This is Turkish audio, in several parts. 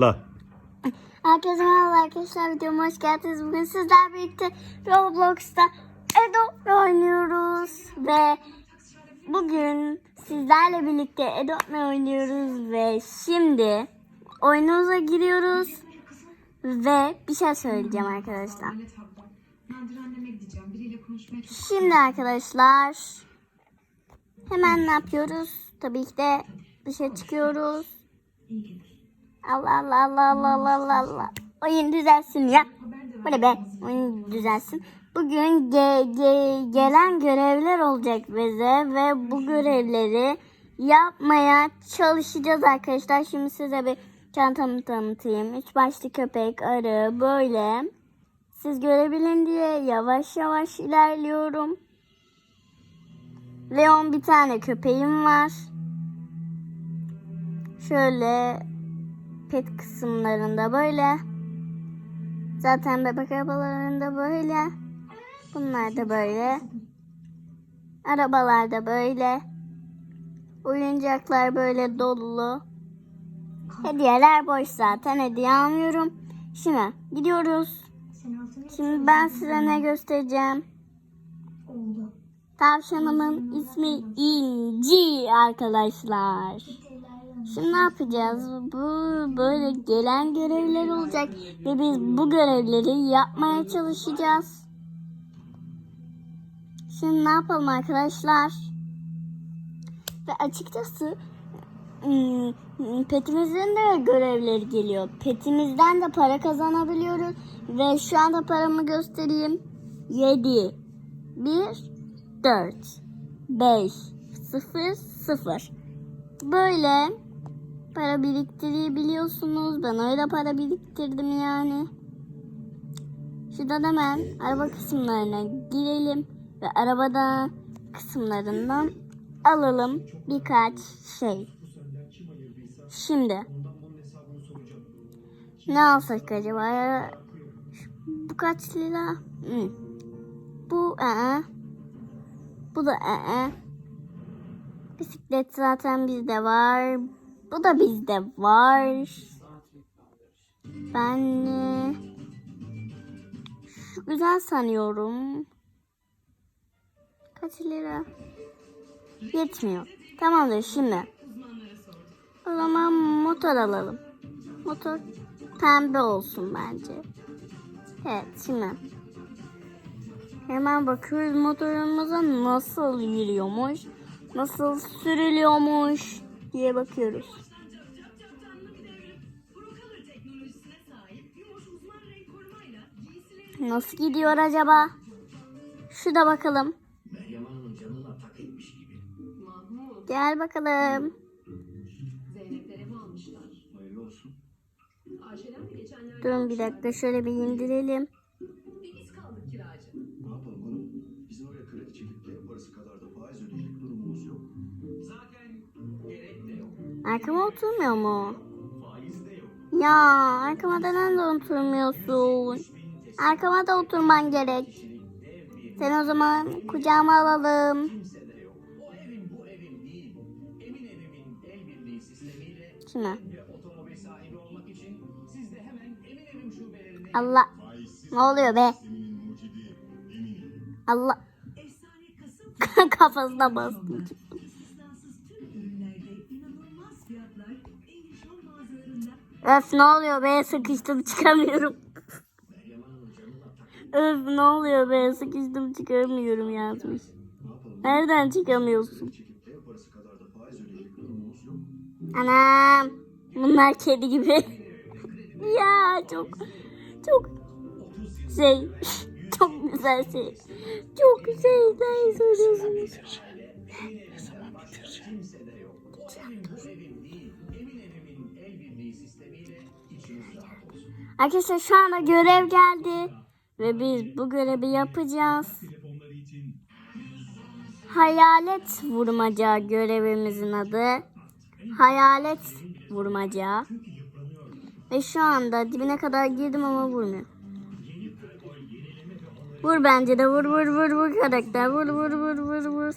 La. Herkese merhaba arkadaşlar videoma hoş geldiniz. Bugün sizler birlikte Roblox'ta Edo oynuyoruz ve bugün sizlerle birlikte Edo oynuyoruz ve şimdi oyunumuza giriyoruz ve bir şey söyleyeceğim arkadaşlar. Şimdi arkadaşlar hemen ne yapıyoruz? Tabii ki de dışarı çıkıyoruz. Allah Allah Allah Allah Allah Allah Allah. Oyun düzelsin ya. Bu ne be? Oyun düzelsin. Bugün ge- ge- gelen görevler olacak bize ve bu görevleri yapmaya çalışacağız arkadaşlar. Şimdi size bir çantamı tanıtayım. Üç başlı köpek, arı böyle. Siz görebilin diye yavaş yavaş ilerliyorum. Leon bir tane köpeğim var. Şöyle pet kısımlarında böyle. Zaten bebek arabalarında böyle. Bunlar da böyle. Arabalar da böyle. Oyuncaklar böyle dolu. Hediyeler boş zaten. Hediye almıyorum. Şimdi gidiyoruz. Şimdi ben size ne göstereceğim. Tavşanımın ismi İnci arkadaşlar. Şimdi ne yapacağız? Bu böyle gelen görevler olacak ve biz bu görevleri yapmaya çalışacağız. Şimdi ne yapalım arkadaşlar? Ve açıkçası ım, petimizin de görevleri geliyor. Petimizden de para kazanabiliyoruz ve şu anda paramı göstereyim. 7 1 4 5 0 0 Böyle para biriktirebiliyorsunuz. Ben öyle para biriktirdim yani. Şuradan hemen araba kısımlarına girelim ve arabada kısımlarından alalım birkaç şey. Şimdi ne alsak acaba? Bu kaç lira? Hı. Bu ee. Bu da ee. Bisiklet zaten bizde var. Bu da bizde var. Ben şu güzel sanıyorum. Kaç lira? Yetmiyor. Tamamdır şimdi. O zaman motor alalım. Motor pembe olsun bence. Evet şimdi. Hemen bakıyoruz motorumuza nasıl yürüyormuş, nasıl sürülüyormuş diye bakıyoruz. Nasıl gidiyor acaba? Şu da bakalım. Gel bakalım. Durun bir dakika şöyle bir indirelim. Arkama oturmuyor mu? Ya arkama neden de oturmuyorsun? Arkama da oturman gerek. Seni o zaman kucağıma alalım. Şubelerine Allah. Ne oluyor be? Allah. Kafasına bastım. Öf ne oluyor be sıkıştım çıkamıyorum. Öf ne oluyor be sıkıştım çıkamıyorum yazmış. Ne? Nereden çıkamıyorsun? Anam. Bunlar kedi gibi. ya çok çok şey çok güzel şey. Çok şeyler söylüyorsunuz. De yok. O evim Arkadaşlar şu anda görev geldi ve biz bu görevi yapacağız. Hayalet vurmaca görevimizin adı. Hayalet vurmaca. Ve şu anda dibine kadar girdim ama vurmuyor. Vur bence de vur vur vur vur karakter vur vur vur vur vur.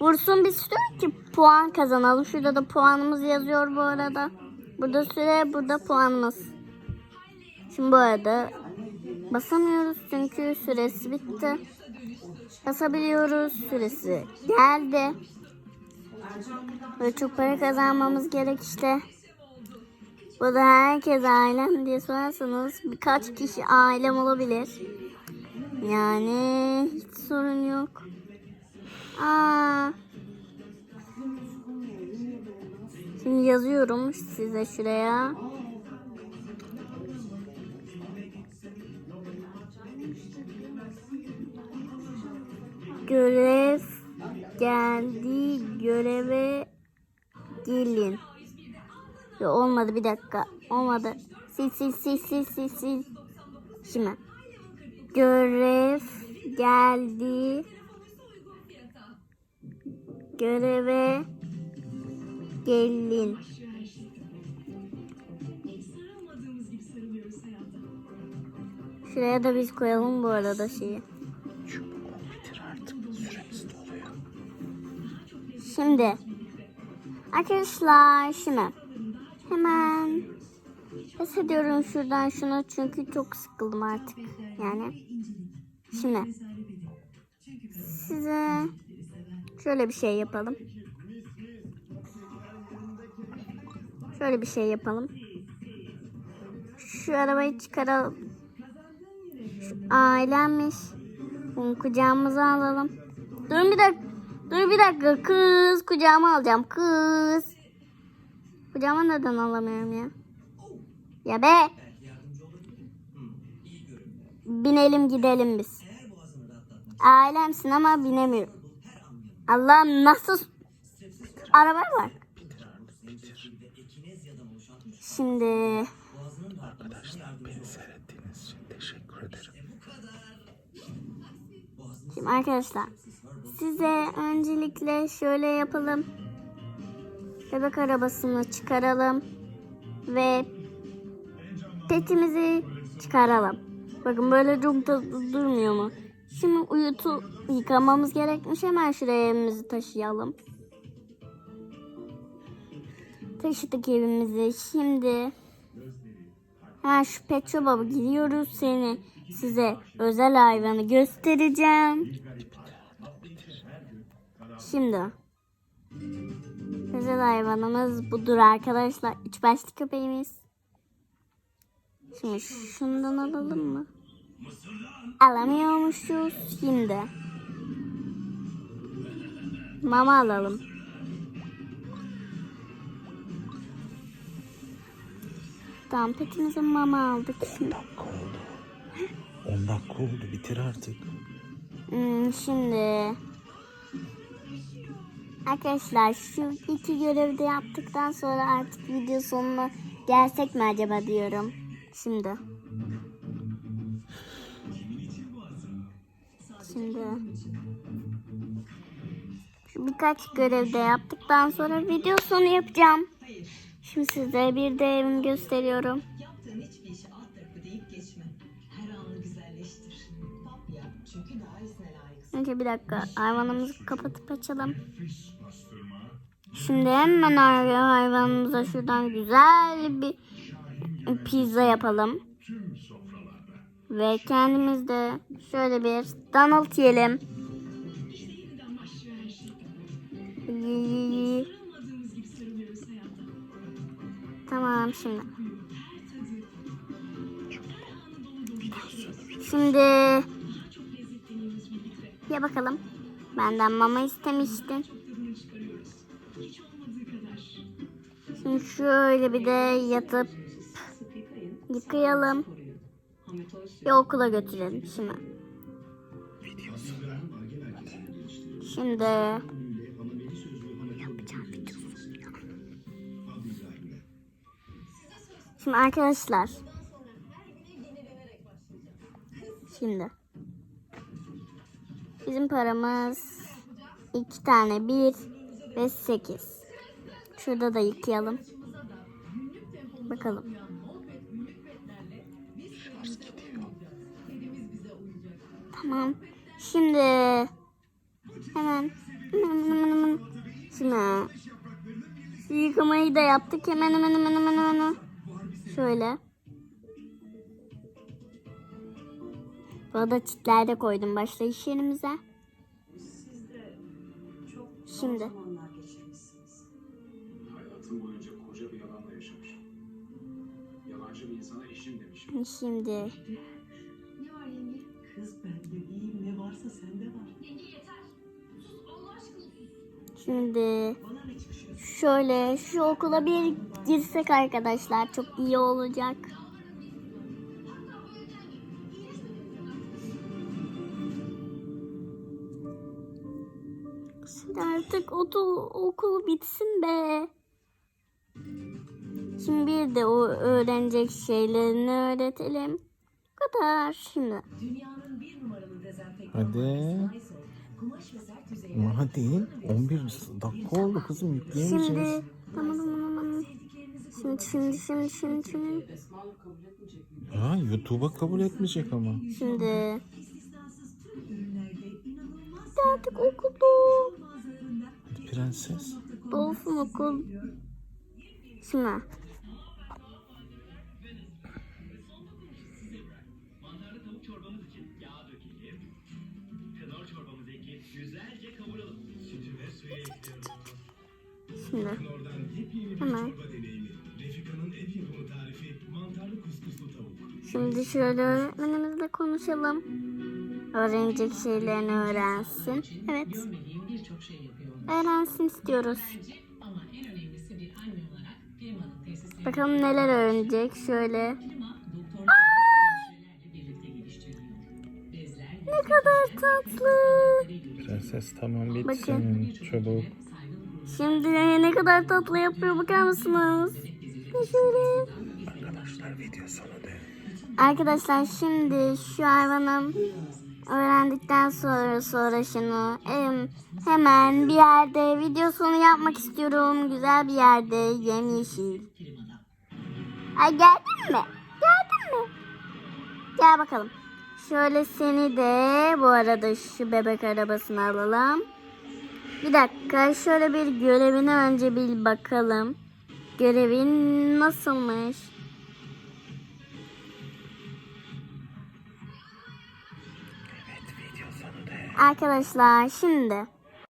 Vursun bir sürü ki puan kazanalım. Şurada da puanımız yazıyor bu arada. Burada süre, burada puanımız. Şimdi bu arada basamıyoruz çünkü süresi bitti. Basabiliyoruz, süresi geldi. Böyle çok para kazanmamız gerek işte. Bu da herkes ailem diye sorarsanız birkaç kişi ailem olabilir. Yani hiç sorun yok. Aa. Şimdi yazıyorum size şuraya. Görev geldi. Göreve gelin. Ya olmadı bir dakika. Olmadı. Sil sil sil sil sil sil. Şimdi. Görev geldi. Göreve gelin. Şuraya da biz koyalım bu arada şeyi. Şimdi arkadaşlar şimdi hemen pes ediyorum şuradan şunu çünkü çok sıkıldım artık yani. Şimdi size şöyle bir şey yapalım. Şöyle bir şey yapalım. Şu arabayı çıkaralım. Şu ailemmiş. Bunu kucağımıza alalım. Durun bir dakika. Dur bir dakika. Kız kucağıma alacağım. Kız. Kucağıma neden alamıyorum ya? Ya be. Binelim gidelim biz. Ailemsin ama binemiyorum. Allah'ım nasıl araba var? Şimdi Beni seyrettiğiniz için teşekkür ederim. Şimdi arkadaşlar size öncelikle şöyle yapalım. Bebek arabasını çıkaralım ve petimizi çıkaralım. Bakın böyle çok tatlı durmuyor mu? Şimdi uyutu yıkamamız gerekmiş. Hemen şuraya evimizi taşıyalım. Taşıdık evimizi. Şimdi hemen şu pet shop'a gidiyoruz. Seni size özel hayvanı göstereceğim. Şimdi özel hayvanımız budur arkadaşlar. Üç başlı köpeğimiz. Şimdi şundan alalım mı? Alamıyormuşuz şimdi. Mama alalım. Tamam petimize mama aldık şimdi. dakika oldu. 10 dakika oldu bitir artık. Hmm, şimdi arkadaşlar şu iki görevi de yaptıktan sonra artık video sonuna gelsek mi acaba diyorum. Şimdi. Şimdi şu birkaç görev de yaptıktan sonra video sonu yapacağım. Şimdi size bir de evimi gösteriyorum. Önce bir dakika hayvanımızı kapatıp açalım. Şimdi hemen hay- hayvanımıza şuradan güzel bir pizza yapalım. Ve kendimiz de şöyle bir Donald yiyelim. Tamam şimdi. Şimdi ya bakalım. Benden mama istemiştin. Şöyle bir de yatıp yıkayalım. Bir okula götürelim şimdi. Şimdi Şimdi arkadaşlar. Şimdi. Bizim paramız iki tane bir ve sekiz. Şurada da yıkayalım. Bakalım. Tamam. Şimdi hemen Şimdi yıkamayı da yaptık. Hemen hemen hemen hemen hemen. Şöyle. Burada çitler de koydum başta iş yerimize. Şimdi. Şimdi Ne var yenge? Kız bende değil ne varsa sende var. şimdi Bana ne çıkışıyorsun? şöyle şu okula bir girsek arkadaşlar çok iyi olacak. Şimdi artık okul, okul bitsin be. Şimdi bir de o öğrenecek şeylerini öğretelim. Bu kadar şimdi. Dünyanın bir numaralı dezenfektan Hadi. markası Lysol, kumaş ve sert yüzeyler Ama hadi ve 11 ısıtma dakika oldu kızım yükleyemeyeceğiz. Şimdi tamam tamam tamam. Şimdi şimdi şimdi şimdi şimdi. Ha YouTube'a kabul etmeyecek ama. Şimdi İstisnasız tüm ürünlerde inanılmaz artık okulda. Hadi prenses. Dolsun okul. Şimdi. Kuskuslu tavuk. Şimdi şöyle öğretmenimizle konuşalım. Öğrenecek şeylerini öğrensin. Evet. Öğrensin istiyoruz. Bakalım neler öğrenecek. Şöyle. Bezler Ne kadar tatlı. Prenses tamam Bakın. bitsin çabuk. Şimdi ne kadar tatlı yapıyor bakar mısınız? Şöyle. Arkadaşlar video sonu de. Arkadaşlar şimdi şu hayvanı öğrendikten sonra sonra şunu em, hemen bir yerde video sonu yapmak istiyorum. Güzel bir yerde yemyeşil. Ay geldin mi? Geldin mi? Gel bakalım. Şöyle seni de bu arada şu bebek arabasını alalım. Bir dakika şöyle bir görevine önce bir bakalım. Görevin nasılmış? Evet. Arkadaşlar şimdi